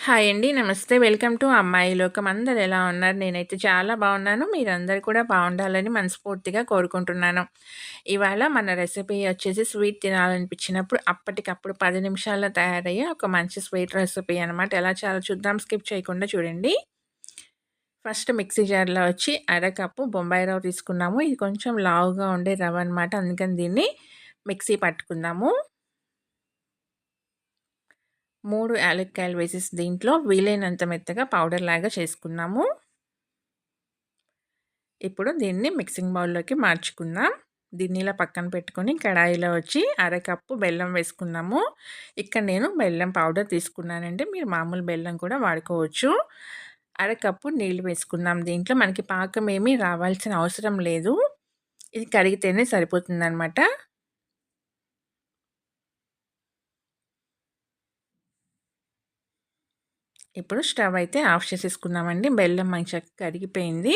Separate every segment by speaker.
Speaker 1: Hi అండి. నమస్తే. Welcome to అమ్మాయి లోకం. అందరు ఎలా ఉన్నారు? నేనైతే చాలా బాగున్నాను. మీరందరూ కూడా బాగుండాలని మనస్ఫూర్తిగా కోరుకుంటున్నాను. ఇవాళ మన రెసిపీ వచ్చేసి స్వీట్ తినాలనిపించినప్పుడు అప్పటికప్పుడు పది నిమిషాల్లో తయారయ్యే ఒక మంచి స్వీట్ రెసిపీ అనమాట. ఎలా చాలా చూద్దాం. స్కిప్ చేయకుండా చూడండి. ఫస్ట్ మిక్సీ జార్‌లో వచ్చి అరకప్పు బొంబాయి రవ్వ తీసుకున్నాము. ఇది కొంచెం లావుగా ఉండే రవ్వ అనమాట. అందుకని దీన్ని మిక్సీ పట్టుకుందాము. మూడు యాలక్కాయలు వేసేసి దీంట్లో వీలైనంత మెత్తగా పౌడర్ లాగా చేసుకున్నాము. ఇప్పుడు దీన్ని మిక్సింగ్ బౌల్‌లోకి మార్చుకుందాం. దీన్ని ఇలా పక్కన పెట్టుకొని కడాయిలో వచ్చి అరకప్పు బెల్లం వేసుకున్నాము. ఇక్కడ నేను బెల్లం పౌడర్ తీసుకున్నానండి. మీరు మామూలు బెల్లం కూడా వాడుకోవచ్చు. అరకప్పు నీళ్ళు వేసుకున్నాం దీంట్లో మనకి పాకం ఏమీ రావాల్సిన అవసరం లేదు. ఇది కరిగితేనే సరిపోతుందనమాట. ఇప్పుడు స్టవ్ అయితే ఆఫ్ చేసేసుకున్నామండి బెల్లం మంచిగా కరిగిపోయింది.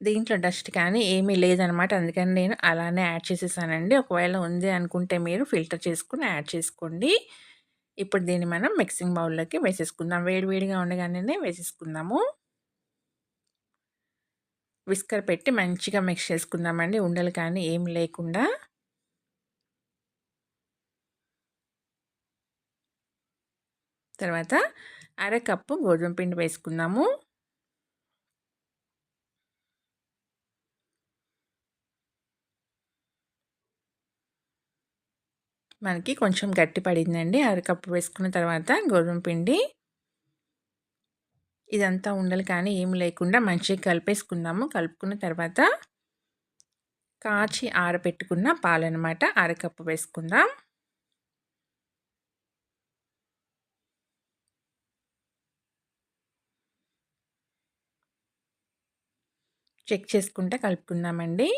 Speaker 1: దీంట్లో డస్ట్ కానీ ఏమీ లేదనమాట. అందుకని నేను అలానే యాడ్ చేసేసానండి. ఒకవేళ ఉంది అనుకుంటే మీరు ఫిల్టర్ చేసుకుని యాడ్ చేసుకోండి. ఇప్పుడు దీన్ని మనం మిక్సింగ్ బౌల్‌లోకి వేసేసుకుందాం. వేడివేడిగా ఉండగానే వేసేసుకుందాము. విస్కర్ పెట్టి మంచిగా మిక్స్ చేసుకుందామండి. ఉండలు కానీ ఏమి లేకుండా. తర్వాత అరకప్పు గోధుమ పిండి వేసుకుందాము. మనకి కొంచెం గట్టి పడిందండి. అరకప్పు వేసుకున్న తర్వాత గోధుమ పిండి ఇదంతా ఉండలు కానీ ఏమి లేకుండా మంచిగా కలిపేసుకుందాము. కలుపుకున్న తర్వాత కాచి ఆరబెట్టుకున్న పాలనమాట అరకప్పు వేసుకుందాం. చెక్ చేసుకుంటే కలుపుకుందామండి.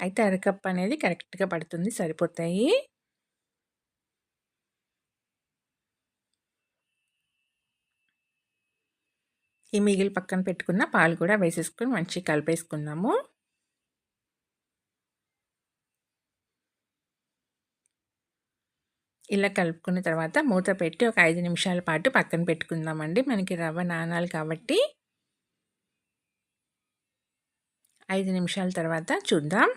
Speaker 1: అయితే అరకప్ అనేది కరెక్ట్‌గా పడుతుంది. సరిపోతాయి. ఈ మిగిలి పక్కన పెట్టుకున్న పాలు కూడా వేసేసుకొని మంచిగా కలిపేసుకుందాము. ఇలా కలుపుకున్న తర్వాత మూత పెట్టి ఒక ఐదు నిమిషాల పాటు పక్కన పెట్టుకుందామండి. మనకి రవ్వ నానాలు కాబట్టి ఐదు నిమిషాల తర్వాత చూద్దాం.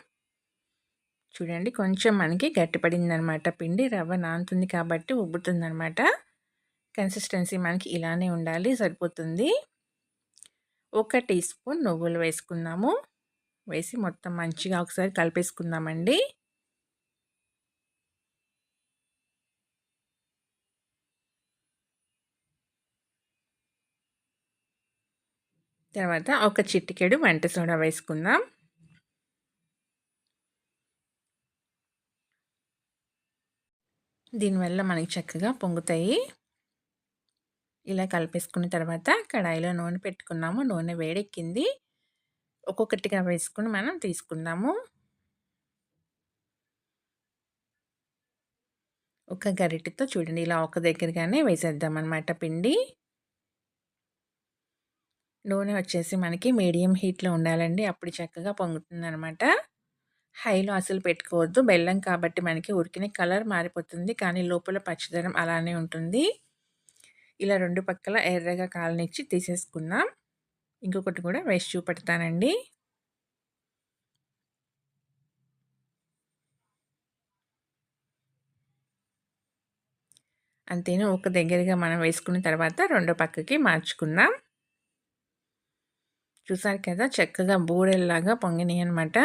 Speaker 1: చూడండి కొంచెం మనకి గట్టిపడిందనమాట పిండి. రవ్వ నానుతుంది కాబట్టి ఉబ్బుతుందనమాట. కన్సిస్టెన్సీ మనకి ఇలానే ఉండాలి సరిపోతుంది. ఒక టీ స్పూన్ నువ్వులు వేసుకుందాము. వేసి మొత్తం మంచిగా ఒకసారి కలిపేసుకుందామండి. తర్వాత ఒక చిటికెడు వంట సోడా వేసుకుందాం. దీనివల్ల మనకి చక్కగా పొంగుతాయి. ఇలా కలిపేసుకున్న తర్వాత కడాయిలో నూనె పెట్టుకున్నాము. నూనె వేడెక్కింది. ఒక్కొక్కటిగా వేసుకుని మనం తీసుకుందాము. ఒక గరిటెతో చూడండి ఇలా ఒక దగ్గరగానే వేసేద్దాం అనమాట పిండి. నూనె వచ్చేసి మనకి మీడియం హీట్‌లో ఉండాలండి. అప్పుడు చక్కగా పొంగుతుందనమాట. హైలో అసలు పెట్టుకోవద్దు. బెల్లం కాబట్టి మనకి ఉరికిన కలర్ మారిపోతుంది. కానీ లోపల పచ్చదనం అలానే ఉంటుంది. ఇలా రెండు పక్కల ఎర్రగా కాలనిచ్చి తీసేసుకుందాం. ఇంకొకటి కూడా వేసి చూపెడతానండి. అంతేను ఒక దగ్గరగా మనం వేసుకున్న తర్వాత రెండో పక్కకి మార్చుకుందాం. చూసారు కదా చక్కగా బూరెల్లాగా పొంగినాయి అనమాట.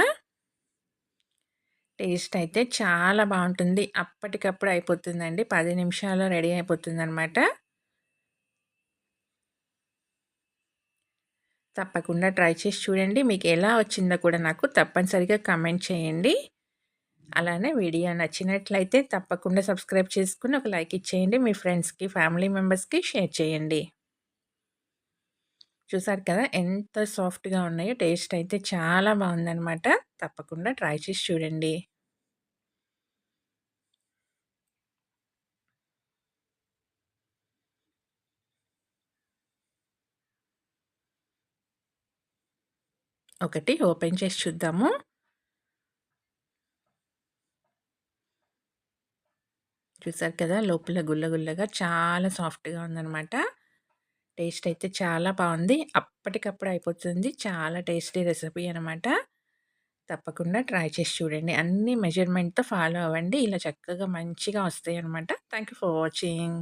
Speaker 1: టేస్ట్ అయితే చాలా బాగుంటుంది. అప్పటికప్పుడు అయిపోతుందండి. పది నిమిషాల్లో రెడీ అయిపోతుంది అనమాట తప్పకుండా ట్రై చేసి చూడండి. మీకు ఎలా వచ్చిందో కూడా నాకు తప్పనిసరిగా కమెంట్ చేయండి. అలానే వీడియో నచ్చినట్లయితే తప్పకుండా సబ్స్క్రైబ్ చేసుకుని ఒక లైక్ ఇచ్చేయండి. మీ ఫ్రెండ్స్‌కి, ఫ్యామిలీ మెంబర్స్‌కి షేర్ చేయండి. చూసారు కదా ఎంత సాఫ్ట్‌గా ఉన్నాయో. టేస్ట్ అయితే చాలా బాగుందనమాట. తప్పకుండా ట్రై చేసి చూడండి. ఒకటి ఓపెన్ చేసి చూద్దాము. చూసారు కదా! లోపల గుల్ల గుల్లగా చాలా సాఫ్ట్‌గా ఉందనమాట. టేస్ట్ అయితే చాలా బాగుంది అప్పటికప్పుడు అయిపోతుంది. చాలా టేస్టీ రెసిపీ అనమాట. తప్పకుండా ట్రై చేసి చూడండి. అన్ని మెజర్‌మెంట్‌తో ఫాలో అవ్వండి. ఇలా చక్కగా మంచిగా వస్తాయి అనమాట థ్యాంక్ యూ ఫర్ వాచింగ్.